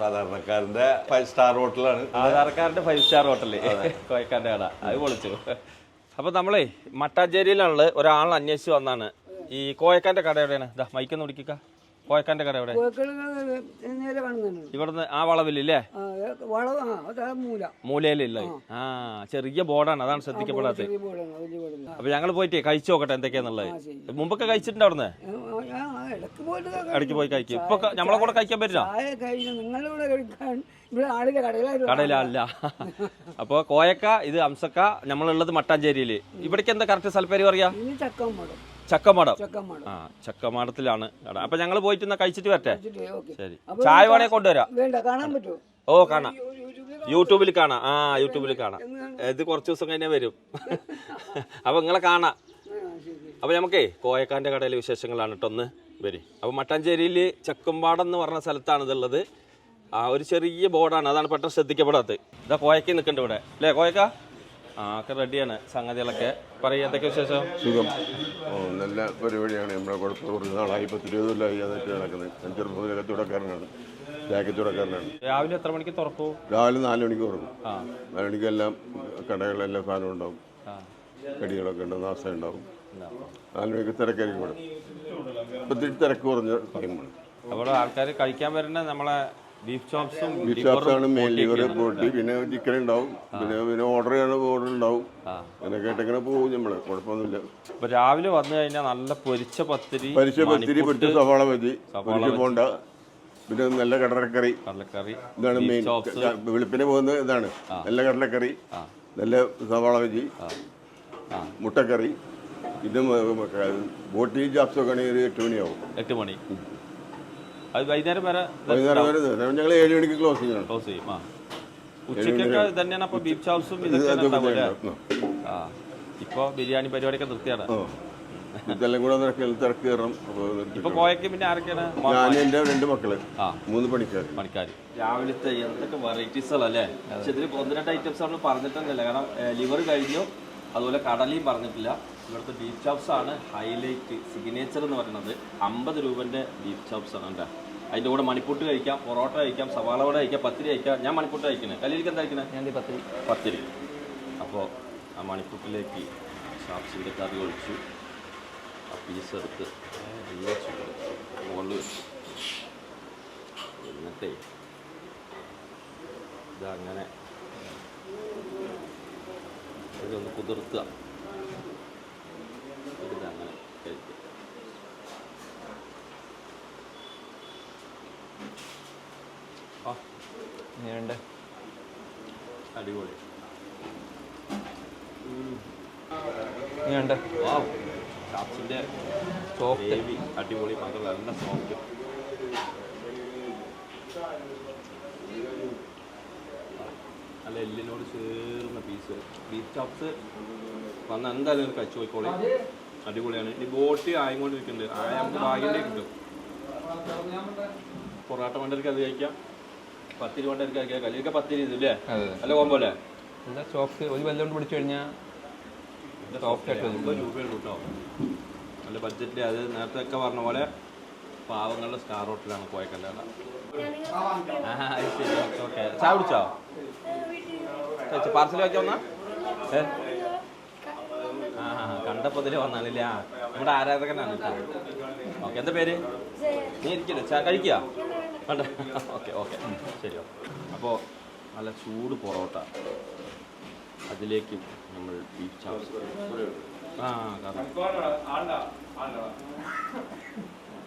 സാധാരണക്കാരന്റെ five star ഹോട്ടലാണ് സാധാരണക്കാരന്റെ ഫൈവ് സ്റ്റാർ ഹോട്ടൽ കോയക്കാന്റെ കട. അത് പൊളിച്ചു. അപ്പൊ നമ്മളേ മട്ടാഞ്ചേരിയിലാണുള്ളത് ഒരാൾ അന്വേഷിച്ച് വന്നാണ്. ഈ കോയക്കാന്റെ കട എവിടെയാണ്? ഇതാ മൈക്കൊന്ന് പിടിക്കുക കോയക്കാന്റെ കട എവിടെ? ഇവിടുന്ന് ആ വളവില്ലേ മൂലയിലില്ല? ആ. ചെറിയ ബോർഡാണ്. അതാണ് ശ്രദ്ധിക്കപ്പെടാത്തത്. ബോർഡല്ല അപ്പൊ ഞങ്ങൾ പോയിട്ട് കഴിച്ചു നോക്കട്ടെ എന്തൊക്കെയാന്നുള്ളത്. മുമ്പൊക്കെ കഴിച്ചിട്ടുണ്ട് അവിടുന്ന്? ഇടയ്ക്ക് പോയി കഴിക്കും. ഇപ്പൊ നമ്മളെ കൂടെ കഴിക്കാൻ പറ്റില്ല? കടയിലല്ല അപ്പോൾ കോയക്ക ഇത് അംസക്ക നമ്മളുള്ളത് മട്ടാഞ്ചേരിയിൽ. ഇവിടേക്ക് എന്താ കറക്റ്റ് സ്ഥലപ്പേര് പറയാ? ചക്കമടം. ആ ചക്കമാടത്തിലാണ് കട. അപ്പൊ ഞങ്ങൾ പോയിട്ട് എന്നാ കഴിച്ചിട്ട് വരട്ടെ ശരി. ചായ വേണേ കൊണ്ടുവരാം. ഓ കാണാം. യൂട്യൂബിൽ കാണാം. ആ യൂട്യൂബിൽ കാണാം. ഇത് കുറച്ച് ദിവസം കഴിഞ്ഞേ വരും. അപ്പൊ നിങ്ങളെ കാണാം. അപ്പൊ നമുക്കേ കോയക്കാന്റെ കടയിലെ വിശേഷങ്ങളാണ് കേട്ടോ ഒന്ന് വരും. അപ്പൊ മട്ടാഞ്ചേരിയിൽ ചക്കുംപാടം എന്ന് പറഞ്ഞ സ്ഥലത്താണ് ഇതുള്ളത്. ആ ഒരു ചെറിയ ബോർഡാണ്. അതാണ് പെട്ടെന്ന് ശ്രദ്ധിക്കപ്പെടാത്തത്. ഇതാ കോയക്ക് നിൽക്കുന്നുണ്ട് ഇവിടെ. അല്ലേ കോയക്ക? ആ ഒക്കെ റെഡിയാണ് സംഗതികളൊക്കെ. പറയും എന്തൊക്കെ വിശേഷം? സുഖം. ഓ നല്ല പരിപാടിയാണ്. നമ്മുടെ കുഴപ്പം കുറച്ച് നാളായി. പത്ത് ഇരുപത് കൊല്ലമായി അതായിട്ട് നടക്കുന്നത് ഞാൻ ചെറുപ്പം ജാക്കറ്റ് തുടക്കാരനാണ് രാവിലെ എത്ര മണിക്ക് തുറക്കും? രാവിലെ നാല് മണിക്ക് തുറക്കും. ആ. നാല് മണിക്കെല്ലാം കടകളിലെല്ലാം സാധനം ഉണ്ടാവും. കടികളൊക്കെ ഉണ്ടാവും. നാശം ഉണ്ടാവും. നാല് മണിക്ക് തിരക്കായിരിക്കും ഇവിടെ ഇപ്പം തിരക്ക് കുറഞ്ഞ ടൈമാണ് അപ്പോൾ ആൾക്കാർ കഴിക്കാൻ വരുന്ന നമ്മളെ ബീഫ് ചോപ്സും ബീഫ് ചാപ്സാണ് മെയിൻ ലിവർ പൊട്ടി പിന്നെ ചിക്കൻ ഉണ്ടാവും. പിന്നെ പിന്നെ ഓർഡർ ചെയ്യണ ഓർഡർ ഉണ്ടാവും. അങ്ങനെയൊക്കെ ആയിട്ട് പോകും നമ്മൾ കുഴപ്പമൊന്നുമില്ല. ഇപ്പൊ രാവിലെ വന്നു കഴിഞ്ഞാൽ നല്ല പൊരിച്ച പത്തിരി പരിശ പത്തിരി പൊരിച്ച സവാള മതി. പൊരിച്ച പോണ്ട. പിന്നെ നല്ല കടലക്കറി. കടലക്കറി ഇതാണ് മെയിൻ. വെളുപ്പിന് പോകുന്ന ഇതാണ്. നല്ല കടലക്കറി നല്ല സവാള ബജി മുട്ടക്കറി. ഇത് ബോട്ടി ജാപ്സൊക്കെ ആണെങ്കിൽ ഒരു എട്ട് മണിയാവും. എട്ട് മണി. അത് വൈകുന്നേരം വരെ വൈകുന്നേരം വരെ ഞങ്ങൾ ഏഴ് മണിക്ക് ക്ലോസിംഗ് ആണ് ക്ലോസ് ചെയ്യും. ആ. ഉച്ചയ്ക്കൊക്കെ തന്നെയാണ് അപ്പൊ ബീഫ് ഹൗസും ഇതൊക്കെ ഇതൊക്കെ ആ. ഇപ്പൊ ബിരിയാണി പരിപാടിയൊക്കെ നിർത്തിയാണ്. ഇതെല്ലാം കൂടെ തിരക്ക് കയറണം. ഇപ്പൊ കോയക്ക് പിന്നെ ആരൊക്കെയാണ്? ഞാൻ എന്റെ രണ്ട് മക്കൾ. ആ. മൂന്ന് പണിക്കാർ പണിക്കാർ രാവിലത്തെ എന്തൊക്കെ വെറൈറ്റീസുകളല്ലേ പക്ഷെ ഇതിൽ ഒന്ന് രണ്ട് ഐറ്റംസ് നമ്മൾ പറഞ്ഞിട്ടൊന്നുമില്ല. കാരണം ലിവർ കഴിഞ്ഞു. അതുപോലെ കടലയും പറഞ്ഞിട്ടില്ല. ഇവിടുത്തെ ബീഫ് ചോപ്സ് ആണ് ഹൈലൈറ്റ് സിഗ്നേച്ചർ എന്ന് പറയുന്നത്. അമ്പത് രൂപന്റെ ബീഫ് ചോപ്സ് ആണ് കേട്ടോ. അതിന്റെ കൂടെ മണിപ്പൂട്ട് കഴിക്കാം പൊറോട്ട കഴിക്കാം സവാള വട കഴിക്കാം പത്തിരി കഴിക്കാം. ഞാൻ മണിപ്പൂട്ട് കഴിക്കണേ കല്ലിലേക്ക് എന്താ കഴിക്കണേ ഞാൻ പത്തിരി. പത്തിരി. അപ്പോൾ ആ മണിപ്പൂട്ടിലേക്ക് ചാപ്സിന്റെ കറി ഒഴിച്ചു. ആ പീസ് എടുത്ത് മുകളിൽ വെച്ചു. എന്നിട്ടേ ഇതങ്ങനെ ഇതൊന്ന് കുതിർത്തുക. എങ്ങനെയുണ്ട് അടിപൊളി. എങ്ങനെയുണ്ട് വാവ് ഷാപ്സിന്റെ സോഫ്റ്റ് അടിപൊളി മാത്രമല്ല നല്ല സോഫ്റ്റ് നല്ല എല്ലിനോട് ചേർന്ന പീസ് ബീഫ് ചോപ്സ് വന്ന എന്തായാലും കഴിച്ചു പോയിക്കോളി. അടിപൊളിയാണ്. ബോട്ട് ബോട്ടി നിൽക്കുന്നുണ്ട് ആയ നമുക്ക് ഭാഗ്യന്റെ കിട്ടും. പൊറോട്ട വണ്ടർക്ക് അത് കഴിക്കാം. പത്തിരി വണ്ടർക്ക് കഴിക്കാം. കല്ലിയൊക്കെ പത്തിരി ഇതില്ലേ അല്ല? നല്ല കോമ്പോ അല്ലേ? നല്ല സോഫ്റ്റ് ഒരു വെല്ലം കൊണ്ട് പിടിച്ചു കഴിഞ്ഞാൽ സോഫ്റ്റ് ആയിട്ട് വരും. അമ്പത് രൂപയുള്ളൂ കേട്ടോ നല്ല ബഡ്ജറ്റിൽ അത് നേരത്തെ ഒക്കെ പറഞ്ഞ പോലെ പാവങ്ങളുടെ സ്റ്റാർ ഹോട്ടലാണ് പോയക്കല്ല ചായ കുടിച്ചോ? പാർസൽ വെക്കാൻ വന്നാ ഏ? ആ കണ്ടപ്പോ ഇതിൽ വന്നാലില്ല ആ, നമ്മുടെ ആരാധകനാണ് ഓക്കെ എന്താ പേര്? നീ ഇരിക്കില്ല? ചാ കഴിക്കുക വേണ്ട. Okay okay. ശരി അപ്പോൾ നല്ല ചൂട് പൊറോട്ട. അതിലേക്ക് നമ്മൾ ബീഫ് ചാപ്സ് ആ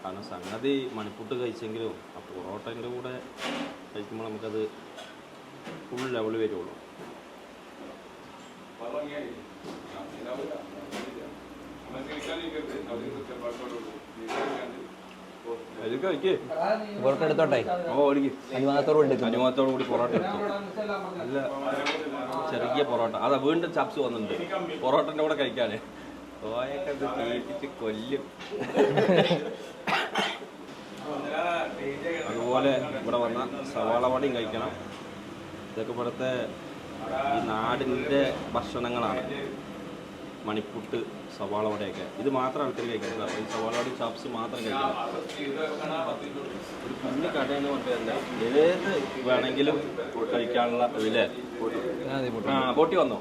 കാരണം സംഗതി മണിപ്പുട്ട് കഴിച്ചെങ്കിലും ആ പൊറോട്ടന്റെ കൂടെ കഴിക്കുമ്പോൾ നമുക്കത് ഫുൾ ലെവൽ വരുള്ളൂ. പുറത്ത് എടുത്തോട്ടെ അനുവാദത്തോട് എടുക്കും അനുഭവത്തോടു കൂടി പൊറോട്ട എടുത്തു. നല്ല ചെറിയ പൊറോട്ട. അതാ വീണ്ടും ചപ്സ് വന്നിട്ടുണ്ട്. പൊറോട്ടന്റെ കൂടെ കഴിക്കാന് ഓയൊക്കെ ഇത് തീറ്റിച്ച് കൊല്ലും. അതുപോലെ ഇവിടെ വന്ന സവാള വടയും കഴിക്കണം. ഇതൊക്കെ ഇവിടുത്തെ ഈ നാടിന്റെ ഭക്ഷണങ്ങളാണ്. മണിപ്പുട്ട് സവാള വടയൊക്കെ. ഇത് മാത്രം ആൾക്കാർ കഴിക്കുന്നത് ഈ സവാള വടയും ചാപ്സ് മാത്രം കഴിക്കുന്നത് ഒരു കുഞ്ഞു കടയെന്ന് പറഞ്ഞാൽ ഏത് വേണമെങ്കിലും കഴിക്കാനുള്ള ഇതില്ലേ. ആ ബോട്ടി വന്നോ?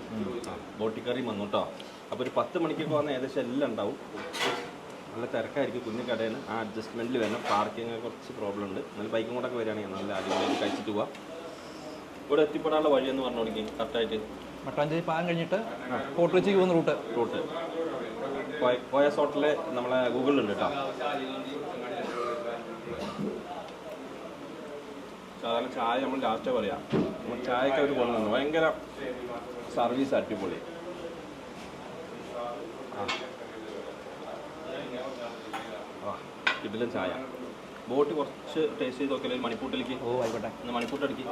ആ, ബോട്ടി കറി വന്നു കേട്ടോ അപ്പോൾ ഒരു പത്ത് മണിക്കൊക്കെ വന്നാൽ ഏകദേശം എല്ലാം ഉണ്ടാവും. നല്ല തിരക്കായിരിക്കും കുഞ്ഞു കടയിൽ ആ അഡ്ജസ്റ്റ്മെന്റിൽ വരണം. പാർക്കിങ് കുറച്ച് പ്രോബ്ലം ഉണ്ട്. നല്ല ബൈക്കും കൂടെ ഒക്കെ വരികയാണെങ്കിൽ നല്ല അടിപൊളി കഴിച്ചിട്ട് പോവാം. ഇവിടെ എത്തിപ്പെടാനുള്ള വഴി എന്ന് പറഞ്ഞു കൊടുക്കും കറക്റ്റായിട്ട് മട്ടാഞ്ചേരി പാലം കഴിഞ്ഞിട്ട് ഫോർട്ട് കൊച്ചിക്ക് പോകുന്ന റൂട്ട്. റൂട്ട്. പോയ ഹോട്ടലിൽ നമ്മളെ ഗൂഗിളിലുണ്ട് കേട്ടോ. സാധാരണ ചായ നമ്മൾ ലാസ്റ്റ് പറയാം. നമ്മൾ ചായക്ക് അവർ കൊണ്ടുവന്നു. ഭയങ്കര സർവീസ് അടിപൊളി. ഇതിലും ചായ. ബോട്ട് കുറച്ച് ടേസ്റ്റ് ചെയ്ത് നോക്കിയാലേ മണിപ്പൂട്ടിലേക്ക് ഓ ആയിക്കോട്ടെ. മണിപ്പൂട്ടടിക്ക്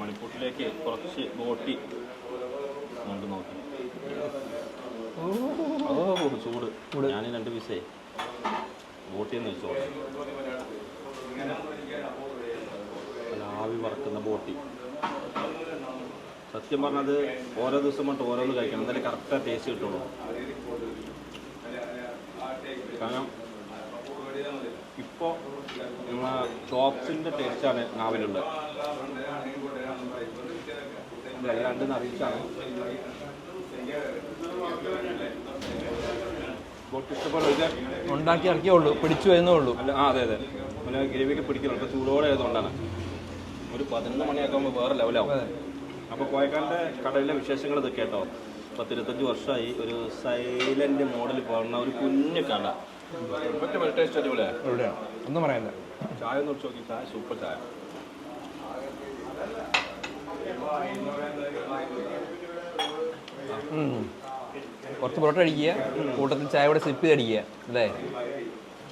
മണിപ്പൂട്ടിലേക്ക് കുറച്ച് ബോട്ടി കൊണ്ട് നോക്കി. ഓ ചൂട്. ഞാൻ രണ്ട് പീസേ ബോട്ടി എന്ന് വെച്ചോ ആവി വറക്കുന്ന ബോട്ടി. സത്യം പറഞ്ഞത് ഓരോ ദിവസം കൊണ്ട് ഓരോന്ന് കഴിക്കണം. എന്നാലേ കറക്റ്റാ ടേസ്റ്റ് കിട്ടുള്ളൂ. കാരണം ഇപ്പോൾ നമ്മളെ ചോപ്സിന്റെ ടേസ്റ്റാണ് നാവിലുള്ളത്. രണ്ട് അറിയിച്ചാണ് ഉണ്ടാക്കി ഇറക്കിയേ ഉള്ളൂ പിടിച്ചു വരുന്നേ ഉള്ളൂ. അല്ല ആ അതെ അതെ. പിന്നെ ഗ്രേവിയൊക്കെ പിടിക്കുന്നു അപ്പൊ ചൂടോടെ ആയതുകൊണ്ടാണ്. ഒരു പതിനൊന്ന് മണിയൊക്കെ ആകുമ്പോൾ വേറെ ലെവലാവും. അപ്പൊ അപ്പോൾ കടലിലെ കടയിലെ വിശേഷങ്ങൾ ഇതൊക്കെ കേട്ടോ. പത്തിരുപത്തഞ്ച് വർഷമായി ഒരു സൈലന്റ് മോഡൽ പോകുന്ന ഒരു കുഞ്ഞു കട. ടേസ്റ്റ് അടിപൊളിയാണ് ഒന്നും പറയാനില്ല. ചായ ഒന്ന് നോക്കി. ചായ സൂപ്പർ ചായ. കുറച്ച് പൊറോട്ട അടിക്കുക. കൂട്ടത്തിൽ ചായ കൂടെ സിപ്പ് ചെയ്ത് അടിക്കുക. അല്ലേ?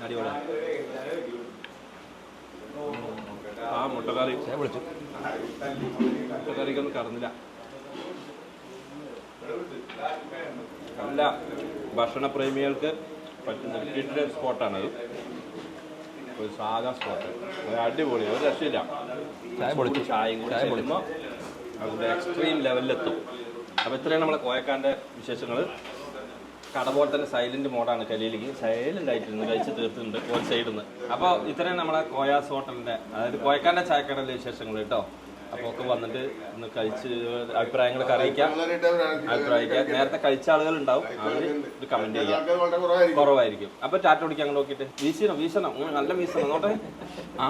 അടിപൊളിയാണ് ആ മുട്ടക്കറി. ചായ വിളിച്ചു മുട്ടക്കറിക്കൊന്നും കടന്നില്ല നല്ല ഭക്ഷണപ്രേമികൾക്ക് പറ്റുന്ന കിട്ടിയ സ്പോട്ടാണത്. ഒരു സാധാ സ്പോട്ട്. അത് അടിപൊളി ഒരു രക്ഷയില്ല. ചായ പൊളിച്ചു ചായയും കൂടി ചെല്ലുമ്പോൾ അതിന്റെ എക്സ്ട്രീം ലെവലിലെത്തും അപ്പോൾ ഇത്രയാണ് നമ്മളെ കോയക്കാന്റെ വിശേഷങ്ങൾ കട പോലെ തന്നെ സൈലന്റ് മോഡാണ് കലിയിലേക്ക് സൈലന്റ് ആയിട്ടിരുന്നു കഴിച്ച് തീർത്തിട്ടുണ്ട് ഓൾ സൈഡിൽ നിന്ന് അപ്പോൾ ഇത്രയും നമ്മളെ കോയാസ് ഹോട്ടലിന്റെ അതായത് കോയക്കാന്റെ ചായക്കടയിലെ വിശേഷങ്ങൾ കേട്ടോ. അപ്പോൾ ഒക്കെ വന്നിട്ട് ഒന്ന് കഴിച്ച് അഭിപ്രായങ്ങളൊക്കെ അറിയിക്കാം. അഭിപ്രായിക്കാം. നേരത്തെ കഴിച്ച ആളുകൾ ഉണ്ടാവും. അവർ ഇത് കമന്റ് ചെയ്യാം. കുറവായിരിക്കും. കുറവായിരിക്കും അപ്പൊ ടാറ്റ ഓടിക്കാൻ നോക്കിയിട്ട്. വീശണം? വീശണം? നല്ല വീശണം. നോട്ടെ ആ.